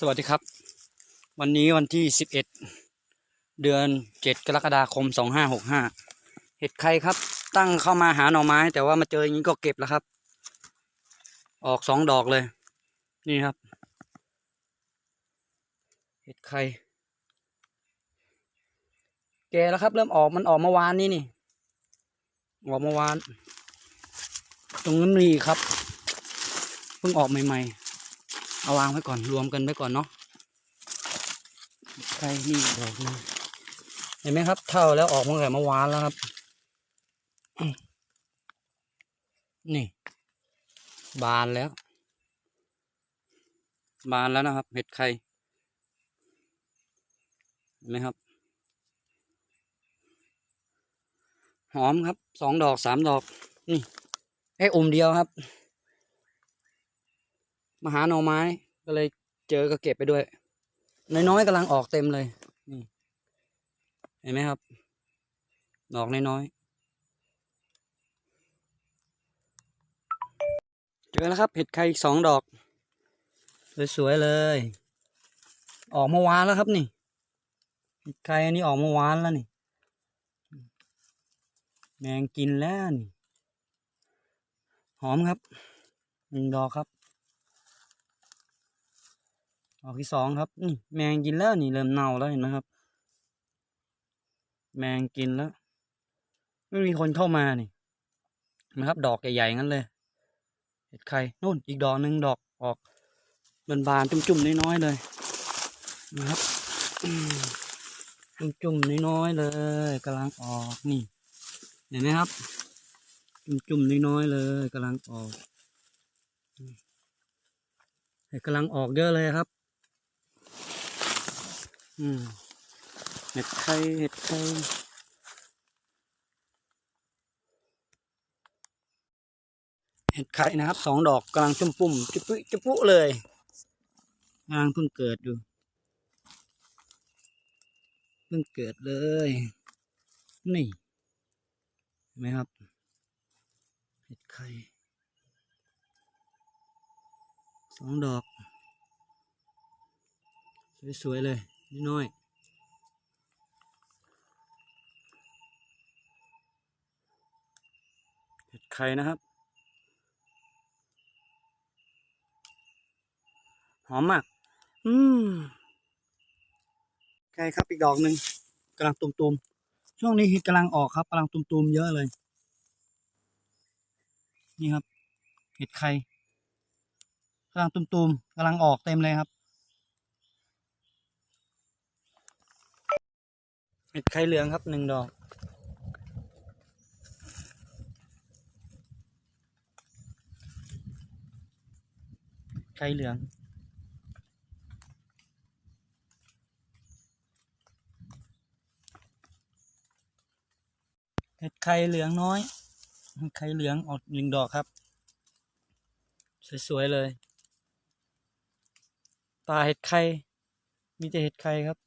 สวัสดีครับ วันนี้วันที่สิบเอ็ดเดือนเจ็ดกรกฎาคมสองห้าหกห้าเห็ดใครครับ ตั้งเข้ามาหาหน่อไม้ แต่ว่ามาเจออย่างนี้ก็เก็บแล้วครับ ออกสองดอกเลย นี่ครับ เห็ดใครแก่แล้วครับ เริ่มออกมันออกเมื่อวานนี้นี่ออกเมื่อวาน ตรงนั้นมีครับเพิ่งออกใหม่ๆ เอาวางไว้ก่อนรวมกันไว้ก่อนเนาะใครนี่ดอกนึงเห็นไหมครับ เท่าแล้วออกมังแต่เมื่อวานแล้วครับ นี่ บานแล้ว บานแล้วนะครับ เห็ดไข่เห็นไหมครับ หอมครับ สองดอกสามดอก นี่แค่อมเดียวครับ มาหาหน่อไม้ ก็เลยเจอก็เก็บไปด้วย น้อยๆกำลังออกเต็มเลยนี่เห็นไหมครับดอกน้อยๆเจอแล้วครับเห็ดไข่อีกสองดอก สวยๆเลย ออกเมื่อวานแล้วครับนี่เห็ดไข่อันนี้ออกเมื่อวานแล้วนี่แมงกินแล้วนี่หอมครับหนึ่งดอกครับ ดอกที่สองครับนี่แมงกินแล้วนี่เริ่มเน่าแล้วเห็นไหมครับ แมงกินแล้ว ไม่มีคนเข้ามานี่นะครับ ดอกใหญ่ๆงั้นเลย เห็ดไข่นู่นอีกดอกหนึ่งดอกออกบานๆจุ่มๆน้อยๆเลยนะครับจุ่มๆน้อยๆเลยกำลังออกนี่ เห็นไหมครับ จุ่มๆน้อยๆเลยกำลังออกเห็ดกำลังออกเยอะเลยครับ อืมเห็ดไข่เห็ดไข่เห็ดไข่นะครับสองดอกกำลังจุ่มปุ่มจุปุ๊จุปุ๊เลยกำลังเพิ่งเกิดอยู่เพิ่งเกิดเลย นี่เห็นไหมครับ เห็ดไข่สองดอก สวยๆเลย นิดน้อยเห็ดไข่นะครับ หอมมาก อืมไข่ครับอีกดอกหนึ่งกำลังตุ่มๆ ช่วงนี้เห็ดกำลังออกครับกำลังตุ่มๆ เยอะเลย นี่ครับ เห็ดไข่กำลังตุ่มๆกำลังออกเต็มเลยครับ เห็ดไข่เหลืองครับหนึ่งดอกไข่เหลือง เห็ดไข่เหลืองน้อย ไข่เหลืองออกหนึ่งดอกครับ สวย ๆ เลยป่าเห็ดไข่ มีแต่เห็ดไข่ครับ